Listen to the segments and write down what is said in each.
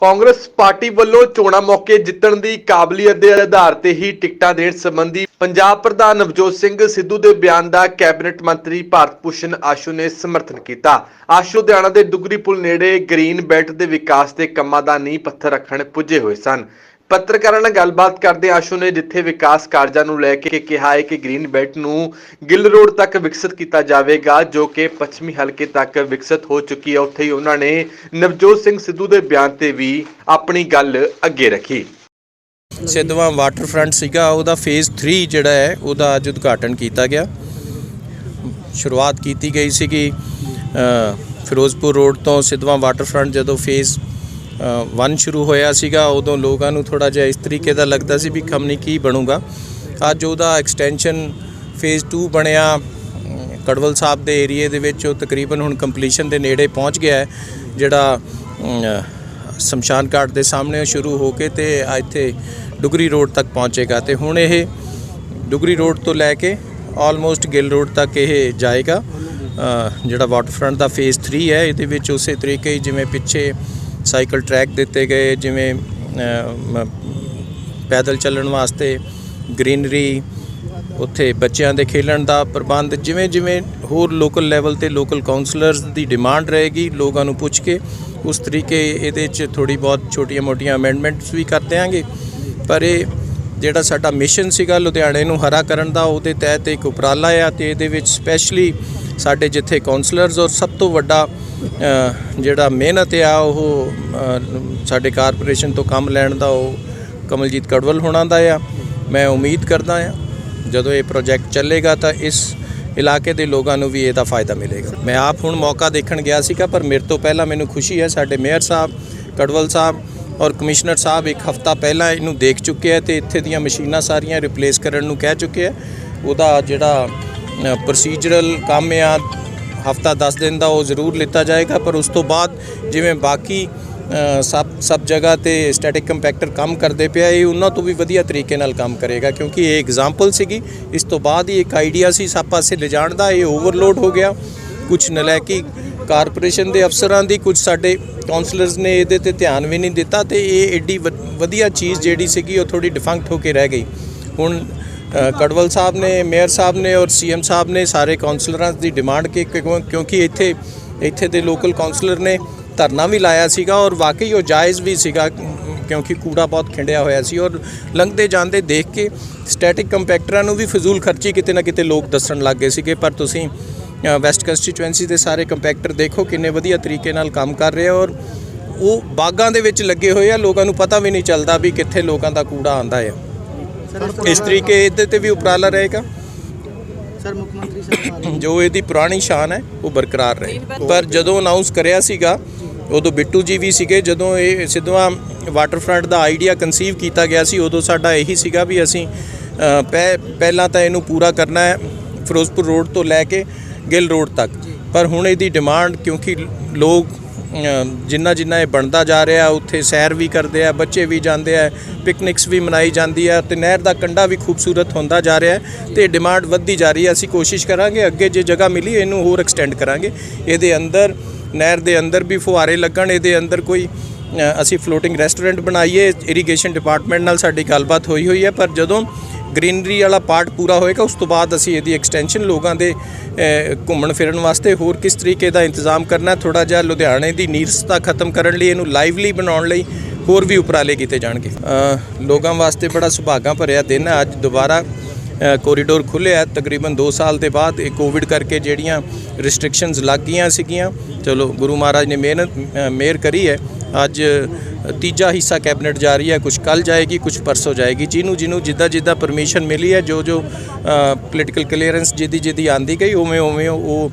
Congress party ਵੱਲੋਂ ਚੋਣਾਂ ਮੌਕੇ ਜਿੱਤਣ ਦੀ ਕਾਬਲੀਅਤ ਦੇ ਆਧਾਰ ਤੇ ਹੀ ਟਿਕਟਾਂ ਦੇਣ ਸੰਬੰਧੀ ਪੰਜਾਬ ਪ੍ਰਧਾਨ ਨਵਜੋਤ ਸਿੰਘ ਸਿੱਧੂ ਦੇ ਬਿਆਨ ਦਾ ਕੈਬਨਿਟ ਮੰਤਰੀ ਭਾਰਤ ਭੂਸ਼ਣ ਆਸ਼ੂ ਨੇ ਸਮਰਥਨ ਕੀਤਾ। ਆਸ਼ੂ ਦਿਆਣਾ ਦੇ ਦੁਗਰੀ ਪੁਲ ਨੇੜੇ ਗ੍ਰੀਨ ਬੈਲਟ ਦੇ ਵਿਕਾਸ ਦੇ ਕੰਮਾਂ ਦਾ ਨੀਂਹ ਪੱਥਰ ਰੱਖਣ ਪੁੱਜੇ ਹੋਏ ਸਨ। ਪੱਤਰਕਾਰਾਂ ਨਾਲ ਗੱਲਬਾਤ ਕਰਦੇ ਆਸ਼ੂ ਨੇ ਜਿੱਥੇ ਵਿਕਾਸ ਕਾਰਜਾਂ ਨੂੰ ਲੈ ਕੇ ਕਿਹਾ ਹੈ ਕਿ ਗ੍ਰੀਨ ਬੈਲਟ ਨੂੰ ਗਿੱਲ ਰੋਡ ਤੱਕ ਵਿਕਸਿਤ ਕੀਤਾ ਜਾਵੇਗਾ, ਜੋ ਕਿ ਪੱਛਮੀ ਹਲਕੇ ਤੱਕ ਵਿਕਸਿਤ ਹੋ ਚੁੱਕੀ ਹੈ। ਉੱਥੇ ਹੀ ਉਹਨਾਂ ਨੇ ਨਵਜੋਤ ਸਿੰਘ ਸਿੱਧੂ ਦੇ ਬਿਆਨ ਤੇ ਵੀ ਆਪਣੀ ਗੱਲ ਅੱਗੇ ਰੱਖੀ। ਸਿੱਧਵਾਂ ਵਾਟਰਫਰੰਟ ਸੀਗਾ। ਉਹਦਾ ਫੇਜ਼ 3 ਜਿਹੜਾ ਹੈ, ਉਹਦਾ ਅੱਜ ਉਦਘਾਟਨ ਕੀਤਾ ਗਿਆ। ਸ਼ੁਰੂਆਤ ਕੀਤੀ ਗਈ ਸੀਗੀ ਫਿਰੋਜ਼ਪੁਰ ਰੋਡ ਤੋਂ ਸਿੱਧਵਾਂ ਵਾਟਰਫਰੰਟ ਜਦੋਂ ਫੇਜ਼ 1 ਸ਼ੁਰੂ ਹੋਇਆ ਸੀਗਾ ਉਦੋਂ ਲੋਕਾਂ ਨੂੰ ਥੋੜਾ ਜਿਹਾ ਇਸ ਤਰੀਕੇ ਦਾ ਲੱਗਦਾ ਸੀ ਵੀ ਖਮਨੀ ਕੀ ਬਣੂਗਾ। ਅੱਜ ਉਹਦਾ ਐਕਸਟੈਂਸ਼ਨ ਫੇਜ਼ 2 ਬਣਿਆ। ਕੜਵਲ ਸਾਹਿਬ ਦੇ ਏਰੀਏ ਦੇ ਵਿੱਚ ਉਹ ਤਕਰੀਬਨ ਹੁਣ ਕੰਪਲੀਸ਼ਨ ਦੇ ਨੇੜੇ ਪਹੁੰਚ ਗਿਆ ਹੈ ਜਿਹੜਾ ਸ਼ਮਸ਼ਾਨ ਘਾਟ ਦੇ ਸਾਹਮਣੇ ਸ਼ੁਰੂ ਹੋ ਕੇ ਤੇ ਇੱਥੇ ਡੁਗਰੀ ਰੋਡ ਤੱਕ ਪਹੁੰਚੇਗਾ। ਤੇ ਹੁਣ ਇਹ ਡੁਗਰੀ ਰੋਡ ਤੋਂ ਲੈ ਕੇ ਆਲਮੋਸਟ ਗਿੱਲ ਰੋਡ ਤੱਕ ਇਹ ਜਾਏਗਾ। ਅ, ਜਿਹੜਾ ਵਾਟਰਫਰੰਟ ਦਾ ਫੇਜ਼ 3 ਹੈ ਇਹਦੇ ਵਿੱਚ ਉਸੇ ਤਰੀਕੇ ਹੀ ਜਿਵੇਂ ਪਿੱਛੇ ਸਾਈਕਲ ਟਰੈਕ ਦਿੱਤੇ ਗਏ, ਜਿਵੇਂ ਪੈਦਲ ਚੱਲਣ ਵਾਸਤੇ ਗ੍ਰੀਨਰੀ, ਉੱਥੇ ਬੱਚਿਆਂ ਦੇ ਖੇਡਣ ਦਾ ਪ੍ਰਬੰਧ, ਜਿਵੇਂ ਜਿਵੇਂ ਹੋਰ ਲੋਕਲ ਲੈਵਲ ਤੇ ਲੋਕਲ ਕਾਉਂਸਲਰਸ ਦੀ ਡਿਮਾਂਡ ਰਹੇਗੀ, ਲੋਕਾਂ ਨੂੰ ਪੁੱਛ ਕੇ, ਉਸ ਤਰੀਕੇ ਇਹਦੇ 'ਚ ਥੋੜੀ ਬਹੁਤ ਛੋਟੀਆਂ-ਮੋਟੀਆਂ ਅਮੈਂਡਮੈਂਟਸ ਵੀ ਕਰ ਦਿਆਂਗੇ। ਪਰ ਇਹ ਜਿਹੜਾ ਸਾਡਾ ਮਿਸ਼ਨ ਸੀਗਾ ਲੁਧਿਆਣੇ ਨੂੰ ਹਰਾ ਕਰਨ ਦਾ, ਉਹਦੇ ਤਹਿਤ ਇੱਕ ਉਪਰਾਲਾ ਆ ਤੇ ਇਹਦੇ ਵਿੱਚ ਸਪੈਸ਼ਲੀ ਸਾਡੇ ਜਿੱਥੇ ਕਾਉਂਸਲਰਸ ਔਰ ਸਭ ਤੋਂ ਵੱਡਾ ਜਿਹੜਾ ਮਿਹਨਤ ਆ, ਉਹ ਸਾਡੇ ਕਾਰਪੋਰੇਸ਼ਨ ਤੋਂ ਕੰਮ ਲੈਣ ਦਾ, ਉਹ ਕਮਲਜੀਤ ਕੜਵਲ ਹੋਣਾ ਦਾ ਆ। ਮੈਂ ਉਮੀਦ ਕਰਦਾ ਆ, ਜਦੋਂ ਇਹ ਪ੍ਰੋਜੈਕਟ ਚੱਲੇਗਾ ਤਾਂ ਇਸ ਇਲਾਕੇ ਦੇ ਲੋਕਾਂ ਨੂੰ ਵੀ ਇਹਦਾ ਫਾਇਦਾ ਮਿਲੇਗਾ। ਮੈਂ ਆਪ ਹੁਣ ਮੌਕਾ ਦੇਖਣ ਗਿਆ ਸੀਗਾ, ਪਰ ਮੇਰੇ ਤੋਂ ਪਹਿਲਾਂ ਮੈਨੂੰ ਖੁਸ਼ੀ ਹੈ, ਸਾਡੇ ਮੇਅਰ ਸਾਹਿਬ, ਕੜਵਲ ਸਾਹਿਬ ਔਰ ਕਮਿਸ਼ਨਰ ਸਾਹਿਬ ਇੱਕ ਹਫਤਾ ਪਹਿਲਾਂ ਇਹਨੂੰ ਦੇਖ ਚੁੱਕੇ ਆ ਤੇ ਇੱਥੇ ਦੀਆਂ ਮਸ਼ੀਨਾਂ ਸਾਰੀਆਂ ਰਿਪਲੇਸ ਕਰਨ ਨੂੰ ਕਹਿ ਚੁੱਕੇ ਹੈ ਉਹਦਾ ਜਿਹੜਾ ਪ੍ਰੋਸੀਜਰਲ ਕੰਮ ਆ ਹਫਤਾ 10 ਦਿਨ ਦਾ ਉਹ ਜ਼ਰੂਰ ਲਿੱਤਾ ਜਾਏਗਾ, ਪਰ ਉਸ ਤੋਂ ਬਾਅਦ ਜਿਵੇਂ ਬਾਕੀ ਸਭ ਸਭ ਜਗ੍ਹਾ ਤੇ ਸਟੈਟਿਕ ਕੰਪੈਕਟਰ ਕੰਮ ਕਰਦੇ ਪਿਆ, ਇਹ ਉਹਨਾਂ ਤੋਂ ਵੀ ਵਧੀਆ ਤਰੀਕੇ ਨਾਲ ਕੰਮ ਕਰੇਗਾ, ਕਿਉਂਕਿ ਇਹ ਐਗਜ਼ਾਮਪਲ ਸੀਗੀ। ਇਸ ਤੋਂ ਬਾਅਦ ਹੀ ਇੱਕ ਆਈਡੀਆ ਸੀ, ਸਭ ਪਾਸੇ ਲਿਜਾਣ ਦਾ, ਇਹ ਓਵਰਲੋਡ ਹੋ ਗਿਆ। ਕੁਝ ਨਲਾਇਕੀ ਕਾਰਪੋਰੇਸ਼ਨ ਦੇ ਅਫਸਰਾਂ ਦੀ ਕੁਝ ਸਾਡੇ ਕਾਉਂਸਲਰਸ ਨੇ ਇਹਦੇ ਤੇ ਧਿਆਨ ਵੀ ਨਹੀਂ ਦਿੱਤਾ, ਤੇ ਇਹ ਐਡੀ ਵ- ਵਧੀਆ ਚੀਜ਼ ਜਿਹੜੀ ਸੀਗੀ, ਉਹ ਥੋੜੀ ਡਿਫੰਕਟ ਹੋ ਕੇ ਰਹਿ ਗਈ। ਹੁਣ ਕੜਵਲ ਸਾਹਿਬ ਨੇ, ਮੇਅਰ ਸਾਹਿਬ ਨੇ ਔਰ ਸੀਐਮ ਸਾਹਿਬ ਨੇ ਸਾਰੇ ਕਾਉਂਸਲਰਾਂ ਦੀ ਡਿਮਾਂਡ ਕਿ ਕਿਉਂਕਿ ਇੱਥੇ ਇੱਥੇ ਦੇ ਲੋਕਲ ਕਾਉਂਸਲਰ ਨੇ ਧਰਨਾ ਵੀ ਲਾਇਆ ਸੀਗਾ ਔਰ ਵਾਕਈ ਉਹ ਜਾਇਜ਼ ਵੀ ਸੀਗਾ, ਕਿਉਂਕਿ ਕੂੜਾ ਬਹੁਤ ਖਿੰਡਿਆ ਹੋਇਆ ਸੀ ਔਰ ਲੰਘਦੇ ਜਾਂਦੇ ਦੇਖ ਕੇ ਸਟੈਟਿਕ ਕੰਪੈਕਟਰਾਂ ਨੂੰ ਵੀ ਫਜ਼ੂਲ ਖਰਚੀ ਕਿਤੇ ਨਾ ਕਿਤੇ ਲੋਕ ਦੱਸਣ ਲੱਗ ਗਏ ਸੀਗੇ, ਪਰ ਤੁਸੀਂ ਵੈਸਟ ਕੰਸਟੀਚੁਐਂਸੀ ਦੇ ਸਾਰੇ ਕੰਪੈਕਟਰ ਦੇਖੋ ਕਿੰਨੇ ਵਧੀਆ ਤਰੀਕੇ ਨਾਲ ਕੰਮ ਕਰ ਰਹੇ ਆ ਔਰ ਉਹ ਬਾਗਾਂ ਦੇ ਵਿੱਚ ਲੱਗੇ ਹੋਏ ਆ, ਲੋਕਾਂ ਨੂੰ ਪਤਾ ਵੀ ਨਹੀਂ ਚੱਲਦਾ ਵੀ ਕਿੱਥੇ ਲੋਕਾਂ ਦਾ ਕੂੜਾ ਆਂਦਾ ਹੈ ਇਸ ਤਰੀਕੇ ਇਹਦੇ ਤੇ ਵੀ ਉਪਰਾਲਾ ਰਹੇਗਾ? ਸਰ ਮੁੱਖ ਮੰਤਰੀ ਸਾਹਿਬ ਜੋ ਇਹਦੀ ਪੁਰਾਣੀ ਸ਼ਾਨ ਹੈ ਉਹ ਬਰਕਰਾਰ ਰਹੇ। ਪਰ ਜਦੋਂ ਅਨਾਉਂਸ ਕਰਿਆ ਸੀਗਾ ਉਦੋਂ ਬਿੱਟੂ ਜੀ ਵੀ ਸੀਗੇ ਜਦੋਂ ਇਹ ਸਿੱਧਵਾਂ ਵਾਟਰਫਰੰਟ ਦਾ ਆਈਡੀਆ ਕਨਸੀਵ ਕੀਤਾ ਗਿਆ ਸੀ ਉਦੋਂ ਸਾਡਾ ਇਹੀ ਸੀਗਾ ਵੀ ਅਸੀਂ ਪਹਿਲਾਂ ਤਾਂ ਇਹਨੂੰ ਪੂਰਾ ਕਰਨਾ ਹੈ ਫਿਰੋਜ਼ਪੁਰ ਰੋਡ ਤੋਂ ਲੈ ਕੇ ਗਿੱਲ ਰੋਡ ਤੱਕ। ਪਰ ਹੁਣ ਇਹਦੀ ਡਿਮਾਂਡ ਕਿਉਂਕਿ ਲੋਕ ਜਿੰਨਾ ਜਿੰਨਾ ਇਹ ਬਣਦਾ ਜਾ ਰਿਹਾ, ਉੱਥੇ ਸੈਰ ਵੀ ਕਰਦੇ ਆ, ਬੱਚੇ ਵੀ ਜਾਂਦੇ ਆ ਪਿਕਨਿਕਸ ਵੀ ਮਨਾਈ ਜਾਂਦੀ ਆ ਤੇ ਨਹਿਰ ਦਾ ਕੰਢਾ ਵੀ ਖੂਬਸੂਰਤ ਹੁੰਦਾ ਜਾ ਰਿਹਾ ਹੈ ਤੇ ਡਿਮਾਂਡ ਵੱਧਦੀ ਜਾ ਰਹੀ ਹੈ। ਅਸੀਂ ਕੋਸ਼ਿਸ਼ ਕਰਾਂਗੇ ਅੱਗੇ ਜੇ ਜਗ੍ਹਾ ਮਿਲੀ, ਇਹਨੂੰ ਹੋਰ ਐਕਸਟੈਂਡ ਕਰਾਂਗੇ। ਇਹਦੇ ਅੰਦਰ, ਨਹਿਰ ਦੇ ਅੰਦਰ ਵੀ ਫੁਹਾਰੇ ਲੱਗਣ, ਇਹਦੇ ਅੰਦਰ ਕੋਈ ਅਸੀਂ ਫਲੋਟਿੰਗ ਰੈਸਟੋਰੈਂਟ ਬਣਾਈਏ ਇਰੀਗੇਸ਼ਨ ਡਿਪਾਰਟਮੈਂਟ ਨਾਲ ਸਾਡੀ ਗੱਲਬਾਤ ਹੋਈ ਹੋਈ ਹੈ, ਪਰ ਜਦੋਂ ਗ੍ਰੀਨਰੀ ਵਾਲਾ ਪਾਰਟ ਪੂਰਾ ਹੋਏਗਾ, ਉਸ ਤੋਂ ਬਾਅਦ ਅਸੀਂ ਇਹਦੀ ਐਕਸਟੈਂਸ਼ਨ ਲੋਕਾਂ ਦੇ ਘੁੰਮਣ ਫਿਰਨ ਵਾਸਤੇ ਹੋਰ ਕਿਸ ਤਰੀਕੇ ਦਾ ਇੰਤਜ਼ਾਮ ਕਰਨਾ ਥੋੜਾ ਜਿਹਾ ਲੁਧਿਆਣੇ ਦੀ ਨੀਰਸਤਾ ਖਤਮ ਕਰਨ ਲਈ, ਇਹਨੂੰ ਲਾਈਵਲੀ ਬਣਾਉਣ ਲਈ ਹੋਰ ਵੀ ਉਪਰਾਲੇ ਕੀਤੇ ਜਾਣਗੇ। ਲੋਕਾਂ ਵਾਸਤੇ ਬੜਾ ਸੁਭਾਗਾ ਭਰਿਆ ਦਿਨ ਹੈ, ਅੱਜ ਦੁਬਾਰਾ ਕੋਰੀਡੋਰ ਖੁੱਲ੍ਹਿਆ ਤਕਰੀਬਨ 2 ਸਾਲ ਦੇ ਬਾਅਦ ਇਹ ਕੋਵਿਡ ਕਰਕੇ ਜਿਹੜੀਆਂ ਰਿਸਟ੍ਰਿਕਸ਼ਨਸ ਲੱਗ ਗਈਆਂ ਸੀਗੀਆਂ, ਚਲੋ ਗੁਰੂ ਮਹਾਰਾਜ ਨੇ ਮਿਹਨਤ ਮਿਹਰ ਕਰੀ ਹੈ ਅੱਜ ਤੀਜਾ ਹਿੱਸਾ ਕੈਬਨਿਟ ਜਾ ਰਹੀ ਹੈ। ਕੁਝ ਕੱਲ ਜਾਏਗੀ ਕੁਝ ਪਰਸੋਂ ਜਾਏਗੀ। ਜਿਹਨੂੰ ਜਿਹਨੂੰ ਜਿੱਦਾਂ ਜਿੱਦਾਂ ਪਰਮਿਸ਼ਨ ਮਿਲੀ ਹੈ, ਜੋ ਜੋ ਪੋਲੀਟੀਕਲ ਕਲੀਅਰੈਂਸ ਜਿਹਦੀ ਜਿਹਦੀ ਆਂਦੀ ਗਈ, ਉਵੇਂ ਉਵੇਂ ਉਹ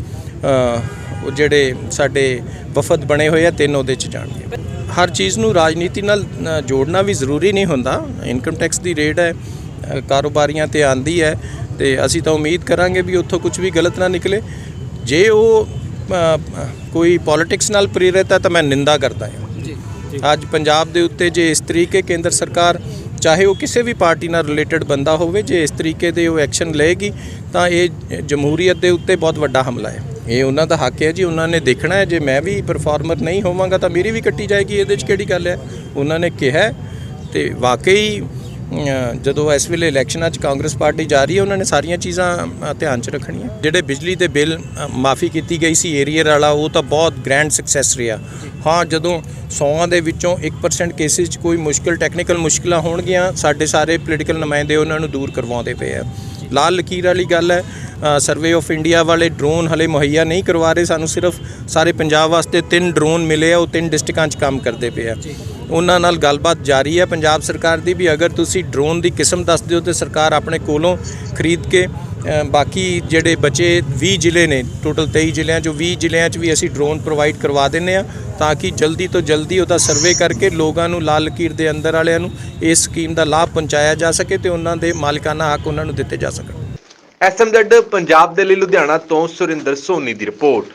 ਉਹ ਜਿਹੜੇ ਸਾਡੇ ਵਫਦ ਬਣੇ ਹੋਏ ਆ, ਤਿੰਨ ਉਹਦੇ ਚ ਜਾਣਗੇ। ਹਰ ਚੀਜ਼ ਨੂੰ ਰਾਜਨੀਤੀ ਨਾਲ ਜੋੜਨਾ ਵੀ ਜ਼ਰੂਰੀ ਨਹੀਂ ਹੁੰਦਾ। ਇਨਕਮ ਟੈਕਸ ਦੀ ਰੇਟ ਹੈ ਕਾਰੋਬਾਰੀਆਂ ਤੇ ਆਂਦੀ ਹੈ, ਤੇ ਅਸੀਂ ਤਾਂ ਉਮੀਦ ਕਰਾਂਗੇ ਵੀ ਉੱਥੋਂ ਕੁਝ ਵੀ ਗਲਤ ਨਾ ਨਿਕਲੇ। ਜੇ ਉਹ ਕੋਈ ਪੋਲਿਟਿਕਸ ਨਾਲ ਪ੍ਰੇਰਿਤ ਹੈ, ਤਾਂ ਮੈਂ ਨਿੰਦਾ ਕਰਦਾ ਹਾਂ। ਅੱਜ ਪੰਜਾਬ ਦੇ ਉੱਤੇ ਜੇ ਇਸ ਤਰੀਕੇ ਕੇਂਦਰ ਸਰਕਾਰ ਚਾਹੇ ਉਹ ਕਿਸੇ ਵੀ ਪਾਰਟੀ ਨਾਲ ਰਿਲੇਟਡ ਬੰਦਾ ਹੋਵੇ, ਜੇ ਇਸ ਤਰੀਕੇ ਦੇ ਉਹ ਐਕਸ਼ਨ ਲਏਗੀ, ਤਾਂ ਇਹ ਜਮਹੂਰੀਅਤ ਦੇ ਉੱਤੇ ਬਹੁਤ ਵੱਡਾ ਹਮਲਾ ਹੈ। ਇਹ ਉਹਨਾਂ ਦਾ ਹੱਕ ਹੈ ਜੀ, ਉਹਨਾਂ ਨੇ ਦੇਖਣਾ ਹੈ, ਜੇ ਮੈਂ ਵੀ ਪਰਫਾਰਮਰ ਨਹੀਂ ਹੋਵਾਂਗਾ ਤਾਂ ਮੇਰੀ ਵੀ ਕੱਟੀ ਜਾਏਗੀ, ਇਹਦੇ 'ਚ ਕਿਹੜੀ ਗੱਲ ਹੈ? ਉਹਨਾਂ ਨੇ ਕਿਹਾ ਹੈ ਤੇ ਵਾਕਈ ਜਦੋਂ ਇਸ ਵੇਲੇ ਇਲੈਕਸ਼ਨਾਂ 'ਚ ਕਾਂਗਰਸ ਪਾਰਟੀ ਜਾ ਰਹੀ ਹੈ, ਉਹਨਾਂ ਨੇ ਸਾਰੀਆਂ ਚੀਜ਼ਾਂ ਧਿਆਨ 'ਚ ਰੱਖਣੀਆਂ। ਜਿਹੜੇ ਬਿਜਲੀ ਦੇ ਬਿੱਲ ਮਾਫੀ ਕੀਤੀ ਗਈ ਸੀ ਏਰੀਅਰ ਵਾਲਾ, ਉਹ ਤਾਂ ਬਹੁਤ ਗ੍ਰੈਂਡ ਸਕਸੈਸ ਰਿਹਾ। ਹਾਂ, ਜਦੋਂ 100 ਦੇ ਵਿੱਚੋਂ 1% ਕੇਸਿਸ 'ਚ ਕੋਈ ਮੁਸ਼ਕਲ ਟੈਕਨੀਕਲ ਮੁਸ਼ਕਲਾਂ ਹੋਣਗੀਆਂ, ਸਾਡੇ ਸਾਰੇ ਪੋਲੀਟੀਕਲ ਨੁਮਾਇੰਦੇ ਉਹਨਾਂ ਨੂੰ ਦੂਰ ਕਰਵਾਉਂਦੇ ਪਏ ਆ। ਲਾਲ ਲਕੀਰ ਵਾਲੀ ਗੱਲ ਹੈ। ਸਰਵੇ ਆਫ ਇੰਡੀਆ ਵਾਲੇ ਡਰੋਨ ਹਲੇ ਮੁਹੱਈਆ ਨਹੀਂ ਕਰਵਾ ਰਹੇ। ਸਾਨੂੰ ਸਿਰਫ ਸਾਰੇ ਪੰਜਾਬ ਵਾਸਤੇ ਤਿੰਨ ਡਰੋਨ ਮਿਲੇ ਆ। ਉਹ ਤਿੰਨ ਡਿਸਟ੍ਰਿਕਾਂ 'ਚ ਕੰਮ ਕਰਦੇ ਪਏ ਆ। ਉਹਨਾਂ ਨਾਲ ਗੱਲਬਾਤ ਜਾਰੀ ਹੈ। ਪੰਜਾਬ ਸਰਕਾਰ ਦੀ ਵੀ ਅਗਰ ਤੁਸੀਂ ਡਰੋਨ ਦੀ ਕਿਸਮ ਦੱਸ ਦਿਓ ਤੇ ਸਰਕਾਰ ਆਪਣੇ ਕੋਲੋਂ ਖਰੀਦ ਕੇ ਬਾਕੀ ਜਿਹੜੇ ਬਚੇ 20 ਜ਼ਿਲ੍ਹੇ ਨੇ ਟੋਟਲ 23 ਜ਼ਿਲ੍ਹਿਆਂ ਚੋਂ 20 ਜ਼ਿਲ੍ਹਿਆਂ 'ਚ ਵੀ ਅਸੀਂ ਡਰੋਨ ਪ੍ਰੋਵਾਈਡ ਕਰਵਾ ਦਿੰਨੇ ਆ ਤਾਂ ਕਿ ਜਲਦੀ ਤੋਂ ਜਲਦੀ ਉਹਦਾ ਸਰਵੇ ਕਰਕੇ ਲੋਕਾਂ ਨੂੰ ਲਾਲ ਲਕੀਰ ਦੇ ਅੰਦਰ ਵਾਲਿਆਂ ਨੂੰ ਇਸ ਸਕੀਮ ਦਾ ਲਾਭ ਪਹੁੰਚਾਇਆ ਜਾ ਸਕੇ ਤੇ ਉਹਨਾਂ ਦੇ ਮਾਲਕਾਨਾ ਹੱਕ ਉਹਨਾਂ ਨੂੰ ਦਿੱਤੇ ਜਾ ਸਕਣ। ਐਸਐਮਜ਼ੈਡ ਪੰਜਾਬ ਦੇ ਲਈ ਲੁਧਿਆਣਾ ਤੋਂ ਸੁਰਿੰਦਰ ਸੋਨੀ ਦੀ ਰਿਪੋਰਟ।